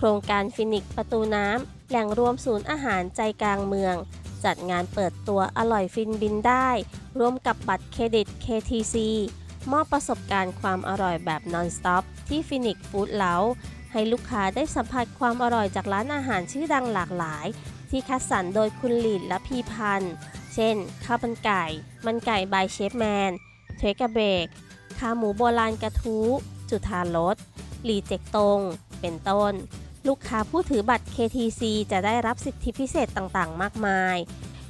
โครงการฟินิกประตูน้ำ แหล่งรวมศูนย์อาหารใจกลางเมือง จัดงานเปิดตัวอร่อยฟินบินได้ ร่วมกับบัตรเครดิต KTC มอบประสบการณ์ความอร่อยแบบนอนสต็อปที่ฟินิกฟู้ดเ u าให้ลูกค้าได้สัมผัสความอร่อยจากร้านอาหารชื่อดังหลากหลาย ที่คัดสรรโดยคุณหลีดและพีพันธ์เช่น ข้าวมันไก่ มันไก่บายเชฟแมนเทกเบกขาหมูโบราณกระทู้จุธารสหลีเจกตง เป็นต้น ลูกค้าผู้ถือบัตร KTC จะได้รับสิทธิพิเศษต่างๆ มากมาย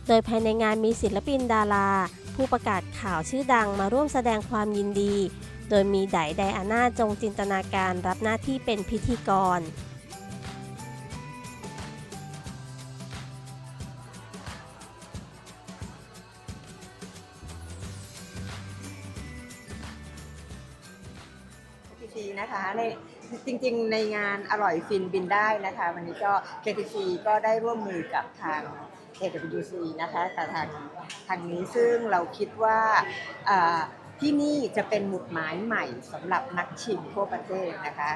โดยภายในงานมีศิลปินดารา ผู้ประกาศข่าวชื่อดังมาร่วมแสดงความยินดี โดยมีไดไดอาน่าจงจินตนาการรับหน้าที่เป็นพิธีกร KTC นะคะในจริงๆ ในงานอร่อยฟินบินได้นะคะ วันนี้ก็ KTC ก็ได้ร่วมมือกับทาง AWC นะคะกับทางทางนี้ซึ่งเราคิดว่าที่นี่จะเป็นหมุดหมายใหม่สำหรับนักชิมทั่วประเทศนะคะ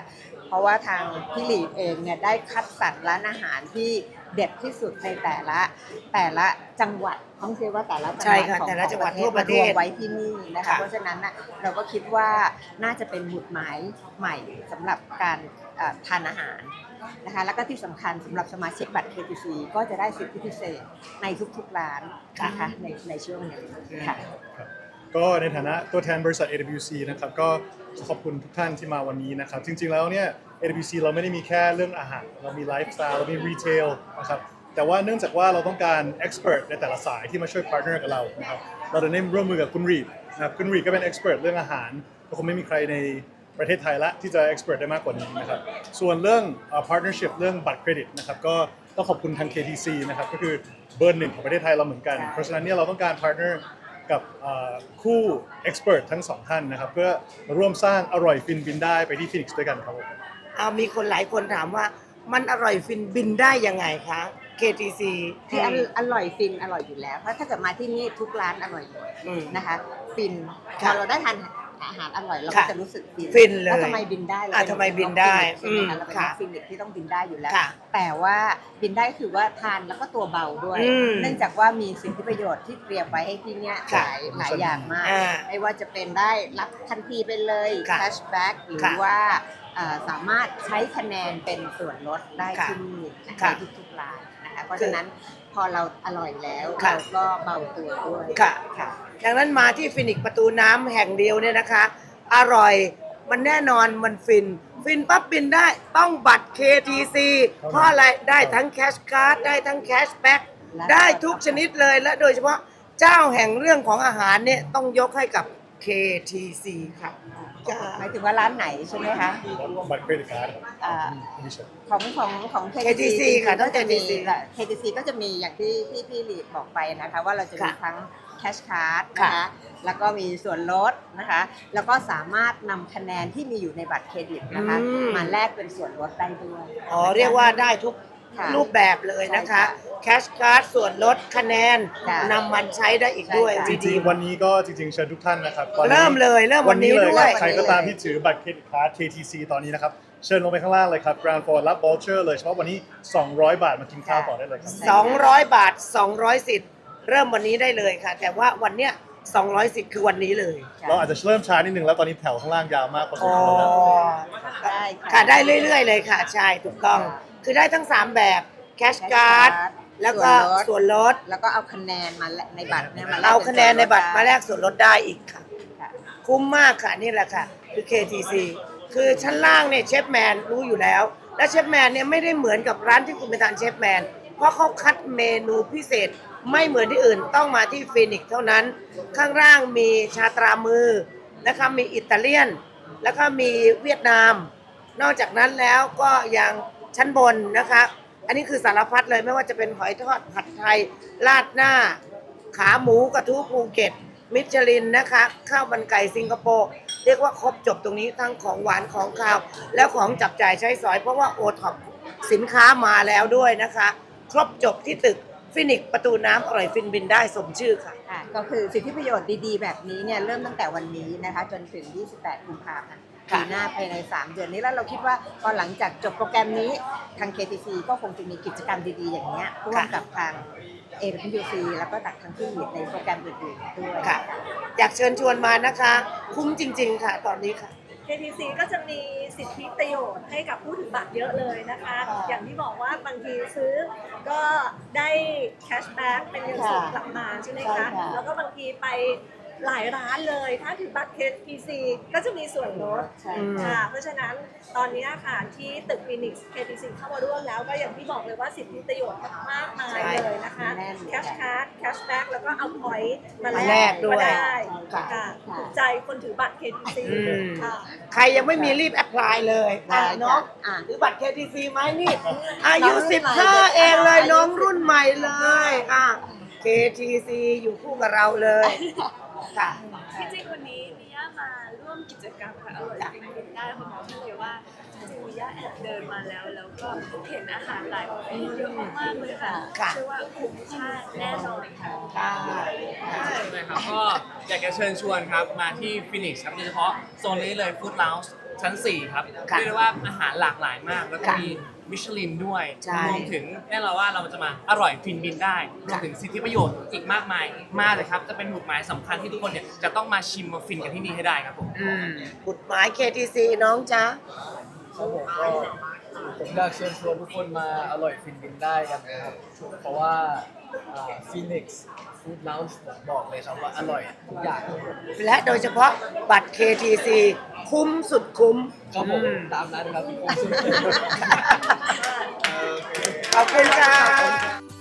เพราะว่าทางพี่หลีเองเนี่ยได้คัดสรรร้านอาหารที่ เด็ดที่สุดในแต่ละแต่ละจังหวัดต้องเรียกว่าแต่ละจังหใช่วัดค่ะของแต่ละจังหวัดขอทั่วประเทศมารวมไว้ที่นี่นะคะค่ะเพราะฉะนั้นน่ะเราก็คิดว่าน่าจะเป็นหมุดหมายใหม่สำหรับการเอ่อทานอาหารนะคะแล้วก็ที่สำคัญสำหรับสมาชิกบัตร KTC ก็จะได้สิทธิพิเศษในทุกๆร้านนะคะในในช่วงนี้ค่ะครับ ก็ในฐานะตัวแทนบริษัท AWC นะครับก็ขอบคุณทุกท่านที่มาวันนี้นะครับ จริงๆแล้วเนี่ย AWC เราไม่ได้มีแค่เรื่องอาหาร เรามีไลฟ์สไตล์เรามีรีเทลนะครับแต่ว่าเนื่องจากว่าเราต้องการ expert ในแต่ละสายที่มาช่วย partner กับเรานะครับเราจะได้ร่วมมือกับคุณรีดนะครับคุณรีดก็เป็น expert เพรสเรื่องอาหารก็คงไม่มีใครในประเทศไทยละที่จะ expert ได้มากกว่านี้นะครับส่วนเรื่อง partnership เรื่องบัตรเครดิตนะครับก็ต้องขอบคุณทาง KTC นะครับก็คือเบอร์หนึ่งของประเทศไทยเราเหมือนกัน เพราะฉะนั้นเนี่ยเราต้องการ partner กับเอ่อคู่ expert ทั้งสองท่านนะครับ เพื่อมาร่วมสร้างอร่อยฟินบินได้ไปที่ฟินิกซ์ด้วยกันครับผมเอามีคนหลายคนถามว่ามันอร่อยฟินบินได้ยังไงคะ KTC ที่ออร่อยฟินอร่อยอยู่แล้ว เพราะถ้าเกิดมาที่นี่ทุกร้านอร่อยหมดอืม นะคะ ฟินพค่ะอเราได้ทาน อาหารอร่อยเราก็ค่ะจะรู้สึกฟินฟินเลยแล้วทำไมบินได้เราอะเป็นทำไมบินได้ใช่ไหมคะอืมเราเป็นค่ะฟินิกที่ต้องบินได้อยู่แล้ว ค่ะแต่ว่าบินได้คือว่าทานแล้วก็ตัวเบาด้วย อืมเนื่องจากว่ามีสิทธิประโยชน์ที่เตรียมไว้ให้ที่เนี่ยหค่ะลายหลายอย่างมาก อ่าไม่ว่าจะเป็นได้รับทันทีไปเลยค่ะแคชแบ็กหรือค่ะว่าเอ่อสามารถใช้คะแนนเป็นส่วนลดได้ค่ะที่นี่นะค่ะในทุกๆร้านนะคะเพราะฉะนั้นพอเราอร่อยแล้วค่ะ เราก็เบาตัวด้วย ค่ะ ค่ะ ดังนั้นมาที่ฟินิกซ์ประตูน้ำแห่งเดียวเนี่ยนะคะ อร่อยมันแน่นอนมันฟิน ฟินปั๊บบินได้ต้องบัตร KTC เพราะอะไรได้ทั้งแคชการ์ดได้ทั้งแคชแบ็กและได้ทุกชนิดเลยและโดยเฉพาะเจ้าแห่งเรื่องของอาหารเนี่ยต้องยกให้กับ KTC ค่ะจ้าหมายถึงว่าร้านไหนใช่ไหมคะบัตรเครดิตการ์ดอ่ามีชมของของของ KTC ค่ะก็จะมี KTC KTC ก็จะมีอย่างที่ที่พี่ลีดบอกไปนะคะ ว่าเราจะมีค่ะทั้ง แคชการ์ดค่ะนะคะ แล้วก็มีส่วนลดนะคะ แล้วก็สามารถนำคะแนนที่มีอยู่ในบัตรเครดิตนะคะ อืม มาแลกเป็นส่วนลดได้ด้วยอ๋อเรียกว่าได้ทุกค่ะ รูปแบบเลยนะคะใช่ค่ะแคชการ์ดส่วนลดคะแนนค่ะนำมันใช้ได้อีกด้วยใช่ค่ะจดีริงๆวันนี้ก็จริงๆเชิญทุกท่านนะครับตอนนี้เริ่มเลยเริ่มวันนี้เลยด้วยครับใครก็ตามที่ถือบัตรเครดิตการ์ด KTC ตอนนี้นะครับ เชิญลงไปข้างล่างเลยครับ Ground Floor รับ voucher เลยเฉพาะวันนี้ 200 บาทมากินข้าวต่อได้เลยครับ200 บาท 200 สิทธิ์ เริ่มวันนี้ได้เลยค่ะ แต่ว่าวันเนี้ย200สิทธิ์คือวันนี้เลยเราอาจจะเริ่มช้านิดนึงแล้วตอนนี้แถวข้างล่างยาวมากพอสมอ๋อควรแล้วได้ค่ะได้เรื่อยๆเลยค่ะใช่ถูกต้อง คือได้ทั้ง 3 แบบแคชการ์ดแล้วก็ส่วนลด แล้วก็เอาคะแนนมาแลกในบัตรเนี่ยมาแลกเอาป็คะแนนในบัตรส่วลดมาแลกส่วนลดได้อีกค่ะ ค่ะ คุ้มมากค่ะนี่แหละค่ะ คือ KTC คือชั้นล่างเนี่ยเชฟแมนรู้อยู่แล้ว และเชฟแมนเนี่ยไม่ได้เหมือนกับร้านที่คุณไปทานเชฟแมน เพราะเขาคัดเมนูพิเศษ ไม่เหมือนที่อื่นต้องมาที่ฟินิกซ์เท่านั้น ข้างล่างมีชาตรามือนะคะมีอิตาเลียน แล้วก็มีเวียดนาม นอกจากนั้นแล้วก็ยังชั้นบนนะคะ อันนี้คือสารพัดเลยไม่ว่าจะเป็นหอยทอดผัดไทยราดหน้า ขาหมูกระทู้ภูเก็ต มิชลินนะคะข้าวมันไก่สิงคโปร์เรียกว่าครบจบตรงนี้ทั้งของหวานของคาว แล้วของจับจ่ายใช้สอยเพราะว่าโอท็อปสินค้ามาแล้วด้วยนะคะ ครบจบที่ตึก ฟินิกซ์ประตูน้ำอร่อยฟินบินได้สมชื่อค่ะ ค่ะก็คือสิทธิประโยชน์ดีๆ แบบนี้เนี่ยเริ่มตั้งแต่วันนี้นะคะจนถึง 28 กุมภาพันธ์ปีหน้าภายใน 3 เดือนนี้แล้วเราคิดว่าพอหลังจากจบโปรแกรมนี้ทาง KTC ก็คงจะมีกิจกรรมดีๆ อย่างเงี้ยร่วมกับทาง AWC แล้วก็จากทางที่ลีดในโปรแกรมอื่นๆด้วย ค่ะ อยากเชิญชวนมานะคะ คุ้มจริง ๆ ค่ะ ตอนนี้ค่ะ KTC ก็จะมีสิทธิประโยชน์ให้กับผู้ถือบัตรเยอะเลยนะคะค่ะอย่างที่บอกว่าบางทีซื้อก็ได้แคชแบ็กเป็นเงินสดค่ะกลับมาใช่ไหมใช่คะค่ะแล้วก็บางทีไป หลายร้านเลย ถ้าถือบัตร KTC ก็จะมีส่วนลดใช่อืมค่ะเพราะฉะนั้นตอนนี้ค่ะที่ตึกฟินิกซ์ KTC เข้ามาร่วมแล้วก็อย่างที่บอกเลยว่าสิทธิประโยชน์มากมายเลยนะคะแน่นเลยแคชการ์ดแคชแบ็กแล้วก็เอาพอยต์มามาแลแลกกด้วยก็ได้ค่ะค่ะถูกใจคนถือบัตร KTC อืม ค่ะ ใครยังไม่มีรีบแอพพลายเลยอะได้น้องอะถือบัตร KTC ไหมนี่ อายุน้องรุ่นใหม่15 เองเลยอายุน้องรุ่นใหม่เลยอะ KTC อยู่คู่กับเราเลย ค่ะ ที่จริงวันนี้มิย่ามาร่วมกิจกรรมค่ะอร่อยจริงกินได้คุณหมอพูดเลยว่าจริงๆมิย่าแอบเดินมาแล้วแล้วก็เห็นอาหารหลายประเภทเยอะมากๆเลยค่ะค่ะ เชื่อว่าคุ้มค่าแน่นอนค่ะ ค่ะนะครับก็อยากจะเชิญชวนครับมาที่ฟินิกส์ครับโดยเฉพาะโซนนี้เลยฟู้ด o ล n ์ ชั้น 4 ครับค่ะเรียกได้ว่าอาหารหลากหลายมาก แล้วก็ค่ะมีมิชลินด้วยใช่รวมถึงแน่นอนว่าเราจะมาอร่อยฟินบินได้รวมถึงสิทธิประโยชน์อีกมากมายมากเลยครับ จะเป็นหมุดหมายสำคัญที่ทุกคนเนี่ยจะต้องมาชิมมาฟินกันที่นี่ให้ได้ครับผม อืมกฎหมาย KTC น้องจ๊ะ ครับผมก็ผมอยากเชิญชวนทุกคนมาอร่อยฟินบินได้กันนะครับ เพราะว่าฟีนิกซ์ ฟู้ดลาวส์บอกเลยครับว่าอร่อยทุกอย่างครับผมและโดยเฉพาะบัตร KTC คุ้มสุดคุ้มครับผมอืมตามนั้นครับ ขอบคุณค่ะ